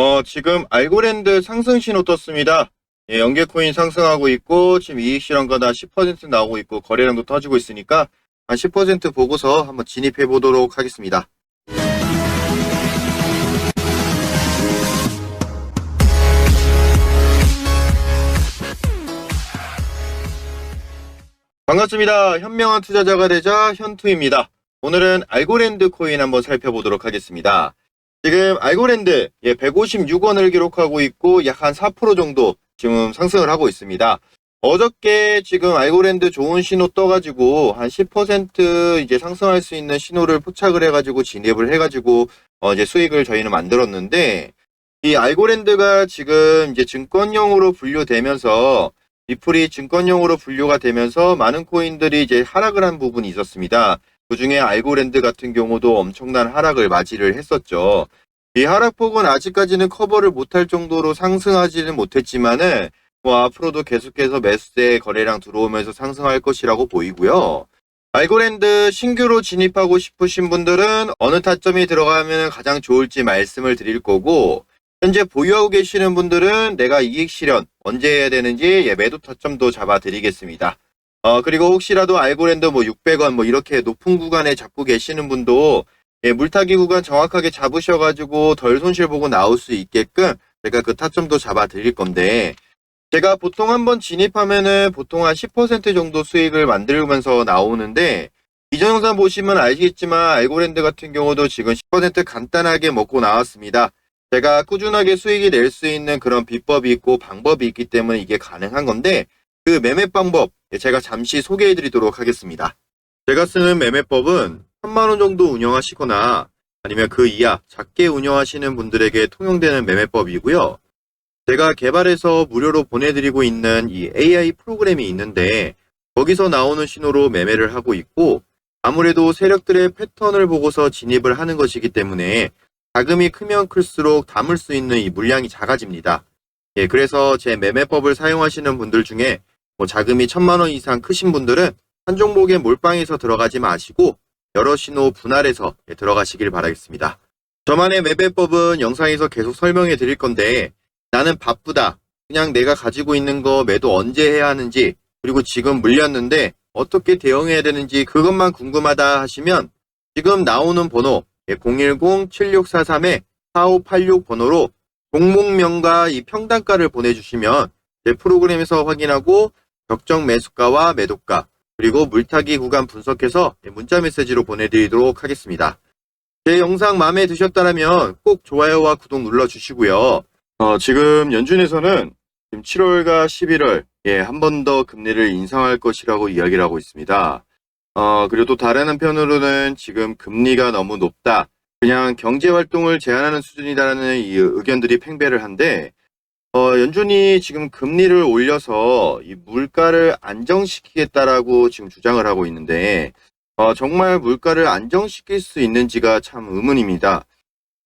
어, 지금 알고랜드 상승 신호 떴습니다. 예, 연계 코인 상승하고 있고, 지금 이익 실현가다 10% 나오고 있고, 거래량도 터지고 있으니까, 한 10% 보고서 한번 진입해 보도록 하겠습니다. 반갑습니다. 현명한 투자자가 되자 현투입니다. 오늘은 알고랜드 코인 한번 살펴보도록 하겠습니다. 지금 알고랜드 예, 156원을 기록하고 있고 약 한 4% 정도 지금 상승을 하고 있습니다. 어저께 지금 알고랜드 좋은 신호 떠가지고 한 10% 이제 상승할 수 있는 신호를 포착을 해가지고 진입을 해가지고 어 이제 수익을 저희는 만들었는데 이 알고랜드가 지금 이제 증권용으로 분류되면서 리플이 증권용으로 분류가 되면서 많은 코인들이 이제 하락을 한 부분이 있었습니다. 그 중에 알고랜드 같은 경우도 엄청난 하락을 맞이를 했었죠. 이 하락폭은 아직까지는 커버를 못할 정도로 상승하지는 못했지만은 뭐 앞으로도 계속해서 매수세 거래량 들어오면서 상승할 것이라고 보이고요. 알고랜드 신규로 진입하고 싶으신 분들은 어느 타점이 들어가면 가장 좋을지 말씀을 드릴 거고 현재 보유하고 계시는 분들은 내가 이익 실현 언제 해야 되는지 예, 매도 타점도 잡아 드리겠습니다. 어, 그리고 혹시라도 알고랜드 뭐 600원 뭐 이렇게 높은 구간에 잡고 계시는 분도 예, 물타기 구간 정확하게 잡으셔가지고 덜 손실 보고 나올 수 있게끔 제가 그 타점도 잡아 드릴 건데 제가 보통 한번 진입하면은 보통 한 10% 정도 수익을 만들면서 나오는데 이전 영상 보시면 알겠지만 알고랜드 같은 경우도 지금 10% 간단하게 먹고 나왔습니다. 제가 꾸준하게 수익이 낼 수 있는 그런 비법이 있고 방법이 있기 때문에 이게 가능한 건데 그 매매 방법 제가 잠시 소개해 드리도록 하겠습니다. 제가 쓰는 매매법은 3만원 정도 운영하시거나 아니면 그 이하 작게 운영하시는 분들에게 통용되는 매매법이고요. 제가 개발해서 무료로 보내드리고 있는 이 AI 프로그램이 있는데 거기서 나오는 신호로 매매를 하고 있고 아무래도 세력들의 패턴을 보고서 진입을 하는 것이기 때문에 자금이 크면 클수록 담을 수 있는 이 물량이 작아집니다. 예, 그래서 제 매매법을 사용하시는 분들 중에 뭐 자금이 천만 원 이상 크신 분들은 한 종목에 몰빵해서 들어가지 마시고 여러 신호 분할해서 예, 들어가시길 바라겠습니다. 저만의 매매법은 영상에서 계속 설명해 드릴 건데 나는 바쁘다. 그냥 내가 가지고 있는 거 매도 언제 해야 하는지 그리고 지금 물렸는데 어떻게 대응해야 되는지 그것만 궁금하다 하시면 지금 나오는 번호 010-7643-4586 번호로 종목명과 이 평단가를 보내주시면 제 프로그램에서 확인하고 적정 매수가와 매도가 그리고 물타기 구간 분석해서 문자 메시지로 보내드리도록 하겠습니다. 제 영상 마음에 드셨다면 꼭 좋아요와 구독 눌러주시고요. 어, 지금 연준에서는 지금 7월과 11월 예, 한 번 더 금리를 인상할 것이라고 이야기를 하고 있습니다. 어, 그리고 또 다른 한편으로는 지금 금리가 너무 높다. 그냥 경제 활동을 제한하는 수준이다라는 이 의견들이 팽배를 한데, 어, 연준이 지금 금리를 올려서 이 물가를 안정시키겠다라고 지금 주장을 하고 있는데, 어, 정말 물가를 안정시킬 수 있는지가 참 의문입니다.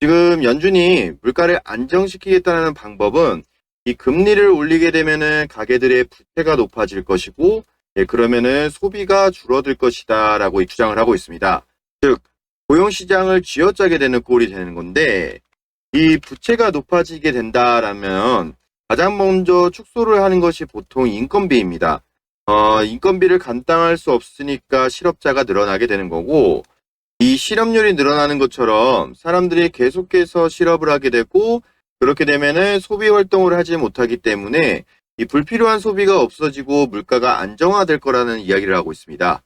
지금 연준이 물가를 안정시키겠다는 방법은 이 금리를 올리게 되면은 가게들의 부채가 높아질 것이고, 예, 그러면은 소비가 줄어들 것이다 라고 주장을 하고 있습니다. 즉, 고용시장을 쥐어짜게 되는 꼴이 되는 건데, 이 부채가 높아지게 된다라면 가장 먼저 축소를 하는 것이 보통 인건비입니다. 어, 인건비를 감당할 수 없으니까 실업자가 늘어나게 되는 거고, 이 실업률이 늘어나는 것처럼 사람들이 계속해서 실업을 하게 되고, 그렇게 되면은 소비 활동을 하지 못하기 때문에 이 불필요한 소비가 없어지고 물가가 안정화될 거라는 이야기를 하고 있습니다.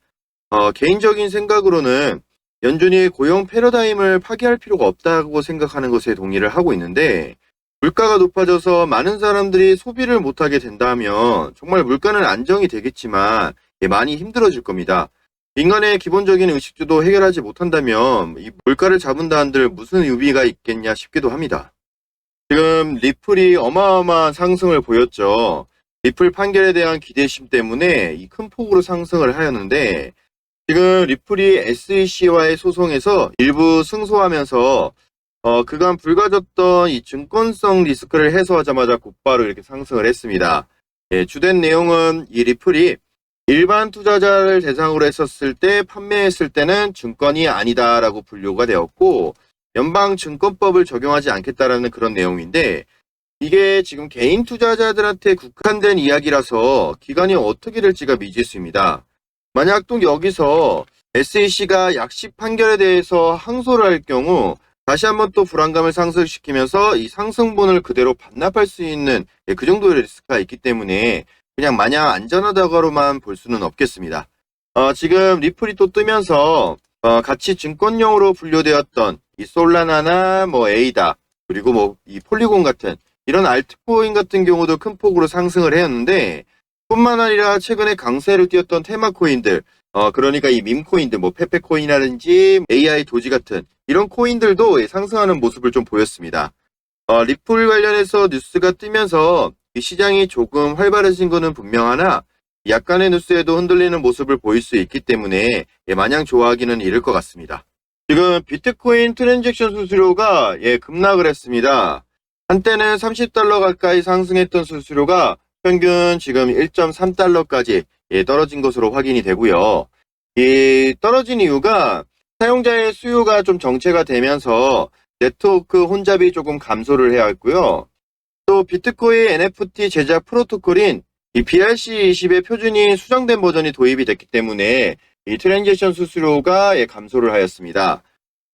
어, 개인적인 생각으로는 연준이 고용 패러다임을 파괴할 필요가 없다고 생각하는 것에 동의를 하고 있는데 물가가 높아져서 많은 사람들이 소비를 못하게 된다면 정말 물가는 안정이 되겠지만 예, 많이 힘들어질 겁니다. 인간의 기본적인 의식주도 해결하지 못한다면 이 물가를 잡은다 한들 무슨 의미가 있겠냐 싶기도 합니다. 지금 리플이 어마어마한 상승을 보였죠. 리플 판결에 대한 기대심 때문에 이 큰 폭으로 상승을 하였는데 지금 리플이 SEC와의 소송에서 일부 승소하면서 어, 그간 불가졌던 이 증권성 리스크를 해소하자마자 곧바로 이렇게 상승을 했습니다. 예, 주된 내용은 이 리플이 일반 투자자를 대상으로 했었을 때 판매했을 때는 증권이 아니다라고 분류가 되었고 연방 증권법을 적용하지 않겠다라는 그런 내용인데 이게 지금 개인 투자자들한테 국한된 이야기라서 기간이 어떻게 될지가 미지수입니다. 만약 또 여기서 SEC가 약식 판결에 대해서 항소를 할 경우 다시 한번 또 불안감을 상승시키면서 이 상승분을 그대로 반납할 수 있는 예, 그 정도의 리스크가 있기 때문에 그냥 마냥 안전하다고만 볼 수는 없겠습니다. 어, 지금 리플이 또 뜨면서 어, 같이 증권용으로 분류되었던 이 솔라나나 뭐 에이다 그리고 뭐 이 폴리곤 같은 이런 알트코인 같은 경우도 큰 폭으로 상승을 해왔는데 뿐만 아니라 최근에 강세를 띄었던 테마 코인들 어 그러니까 이 밈코인들 뭐 페페코인이라든지 AI 도지 같은 이런 코인들도 상승하는 모습을 좀 보였습니다. 어 리플 관련해서 뉴스가 뜨면서 이 시장이 조금 활발해진 거는 분명하나 약간의 뉴스에도 흔들리는 모습을 보일 수 있기 때문에 예, 마냥 좋아하기는 이를 것 같습니다. 지금 비트코인 트랜잭션 수수료가 예, 급락을 했습니다. 한때는 30달러 가까이 상승했던 수수료가 평균 지금 1.3달러까지 예, 떨어진 것으로 확인이 되고요. 이 떨어진 이유가 사용자의 수요가 좀 정체가 되면서 네트워크 혼잡이 조금 감소를 해야 했고요. 또 비트코인 NFT 제작 프로토콜인 이 BRC20의 표준이 수정된 버전이 도입이 됐기 때문에 이 트랜지션 수수료가 예, 감소를 하였습니다.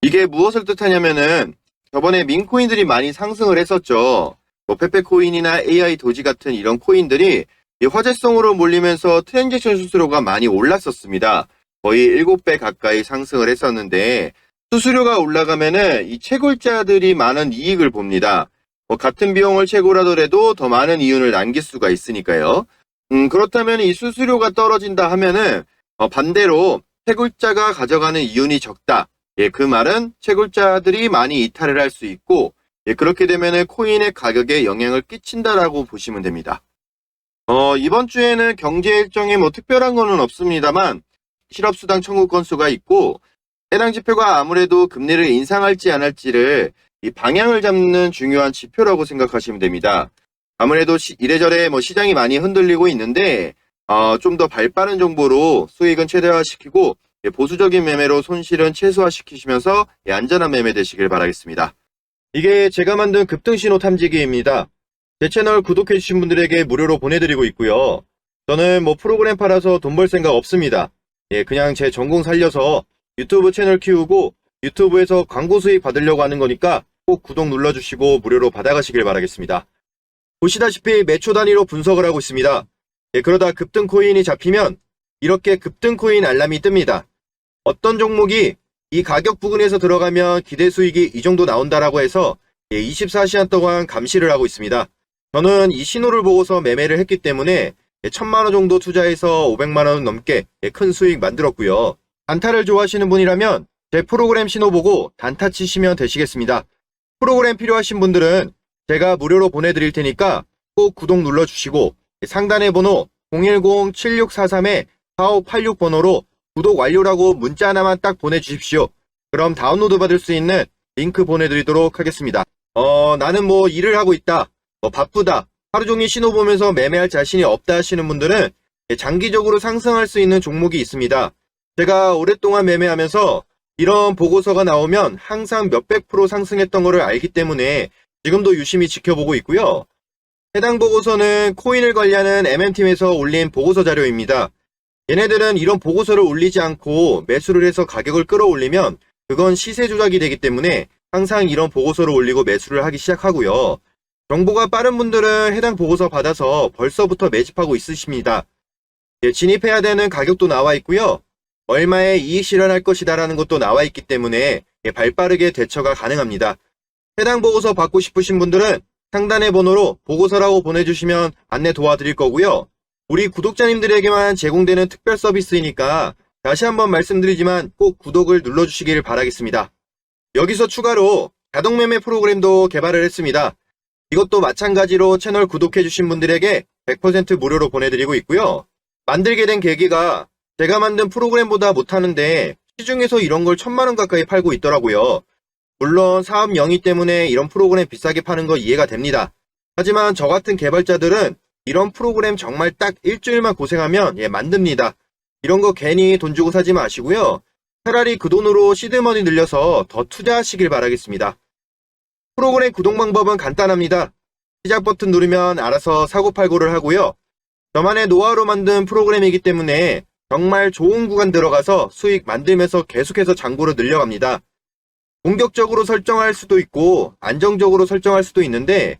이게 무엇을 뜻하냐면은 저번에 민코인들이 많이 상승을 했었죠. 뭐 페페코인이나 AI 도지 같은 이런 코인들이 이 화제성으로 몰리면서 트랜지션 수수료가 많이 올랐었습니다. 거의 7배 가까이 상승을 했었는데 수수료가 올라가면은 이 채굴자들이 많은 이익을 봅니다. 뭐 같은 비용을 채굴하더라도 더 많은 이윤을 남길 수가 있으니까요. 음, 그렇다면 이 수수료가 떨어진다 하면은 어, 반대로 채굴자가 가져가는 이윤이 적다. 예, 그 말은 채굴자들이 많이 이탈을 할 수 있고 예, 그렇게 되면은 코인의 가격에 영향을 끼친다라고 보시면 됩니다. 어, 이번 주에는 경제 일정에 뭐 특별한 거는 없습니다만 실업수당 청구 건수가 있고 해당 지표가 아무래도 금리를 인상할지 안 할지를 이 방향을 잡는 중요한 지표라고 생각하시면 됩니다. 아무래도 시- 이래저래 뭐 시장이 많이 흔들리고 있는데 어, 좀 더 발빠른 정보로 수익은 최대화시키고 예, 보수적인 매매로 손실은 최소화시키시면서 예, 안전한 매매 되시길 바라겠습니다. 이게 제가 만든 급등신호 탐지기입니다. 제 채널 구독해주신 분들에게 무료로 보내드리고 있고요. 저는 뭐 프로그램 팔아서 돈 벌 생각 없습니다. 예, 그냥 제 전공 살려서 유튜브 채널 키우고 유튜브에서 광고 수익 받으려고 하는 거니까 꼭 구독 눌러주시고 무료로 받아가시길 바라겠습니다. 보시다시피 매초 단위로 분석을 하고 있습니다. 예, 그러다 급등 코인이 잡히면 이렇게 급등 코인 알람이 뜹니다. 어떤 종목이 이 가격 부근에서 들어가면 기대 수익이 이 정도 나온다라고 해서 24시간 동안 감시를 하고 있습니다. 저는 이 신호를 보고서 매매를 했기 때문에 예, 천만 원 정도 투자해서 500만 원 넘게 예, 큰 수익 만들었고요. 단타를 좋아하시는 분이라면 제 프로그램 신호 보고 단타 치시면 되시겠습니다. 프로그램 필요하신 분들은 제가 무료로 보내드릴 테니까 꼭 구독 눌러주시고 상단의 번호 010-7643-4586 번호로 구독 완료라고 문자 하나만 딱 보내주십시오. 그럼 다운로드 받을 수 있는 링크 보내드리도록 하겠습니다. 어, 나는 뭐 일을 하고 있다. 뭐 바쁘다. 하루 종일 신호 보면서 매매할 자신이 없다 하시는 분들은 장기적으로 상승할 수 있는 종목이 있습니다. 제가 오랫동안 매매하면서 이런 보고서가 나오면 항상 몇백 프로 상승했던 것을 알기 때문에 지금도 유심히 지켜보고 있고요. 해당 보고서는 코인을 관리하는 MM팀에서 올린 보고서 자료입니다. 얘네들은 이런 보고서를 올리지 않고 매수를 해서 가격을 끌어올리면 그건 시세 조작이 되기 때문에 항상 이런 보고서를 올리고 매수를 하기 시작하고요. 정보가 빠른 분들은 해당 보고서 받아서 벌써부터 매집하고 있으십니다. 예, 진입해야 되는 가격도 나와 있고요. 얼마에 이익 실현할 것이다라는 것도 나와 있기 때문에 예, 발빠르게 대처가 가능합니다. 해당 보고서 받고 싶으신 분들은 상단의 번호로 보고서라고 보내주시면 안내 도와드릴 거고요. 우리 구독자님들에게만 제공되는 특별 서비스이니까 다시 한번 말씀드리지만 꼭 구독을 눌러주시길 바라겠습니다. 여기서 추가로 자동매매 프로그램도 개발을 했습니다. 이것도 마찬가지로 채널 구독해주신 분들에게 100% 무료로 보내드리고 있고요. 만들게 된 계기가 제가 만든 프로그램보다 못하는데 시중에서 이런 걸 천만원 가까이 팔고 있더라고요. 물론 사업 영위 때문에 이런 프로그램 비싸게 파는 거 이해가 됩니다. 하지만 저 같은 개발자들은 이런 프로그램 정말 딱 일주일만 고생하면 예, 만듭니다. 이런 거 괜히 돈 주고 사지 마시고요. 차라리 그 돈으로 시드머니 늘려서 더 투자하시길 바라겠습니다. 프로그램 구독 방법은 간단합니다. 시작 버튼 누르면 알아서 사고팔고를 하고요. 저만의 노하우로 만든 프로그램이기 때문에 정말 좋은 구간 들어가서 수익 만들면서 계속해서 잔고를 늘려갑니다. 공격적으로 설정할 수도 있고 안정적으로 설정할 수도 있는데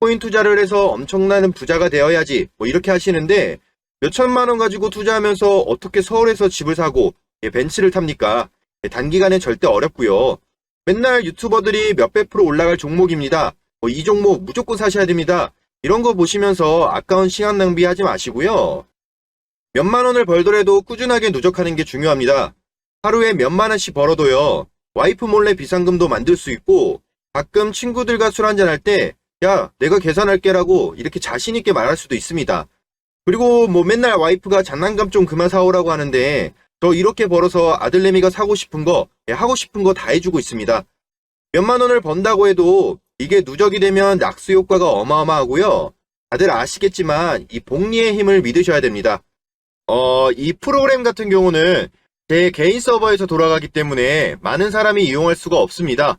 코인 투자를 해서 엄청나는 부자가 되어야지 뭐 이렇게 하시는데 몇천만 원 가지고 투자하면서 어떻게 서울에서 집을 사고 예, 벤츠를 탑니까? 예, 단기간에 절대 어렵고요. 맨날 유튜버들이 몇백 프로 올라갈 종목입니다. 뭐 이 종목 무조건 사셔야 됩니다. 이런 거 보시면서 아까운 시간 낭비하지 마시고요. 몇만 원을 벌더라도 꾸준하게 누적하는 게 중요합니다. 하루에 몇만 원씩 벌어도요. 와이프 몰래 비상금도 만들 수 있고 가끔 친구들과 술 한잔 할 때 야, 내가 계산할게라고 이렇게 자신있게 말할 수도 있습니다. 그리고 뭐 맨날 와이프가 장난감 좀 그만 사오라고 하는데 저 이렇게 벌어서 아들내미가 사고 싶은 거, 예, 하고 싶은 거 다 해주고 있습니다. 몇만 원을 번다고 해도 이게 누적이 되면 낙수 효과가 어마어마하고요. 다들 아시겠지만 이 복리의 힘을 믿으셔야 됩니다. 어, 이 프로그램 같은 경우는 제 개인 서버에서 돌아가기 때문에 많은 사람이 이용할 수가 없습니다.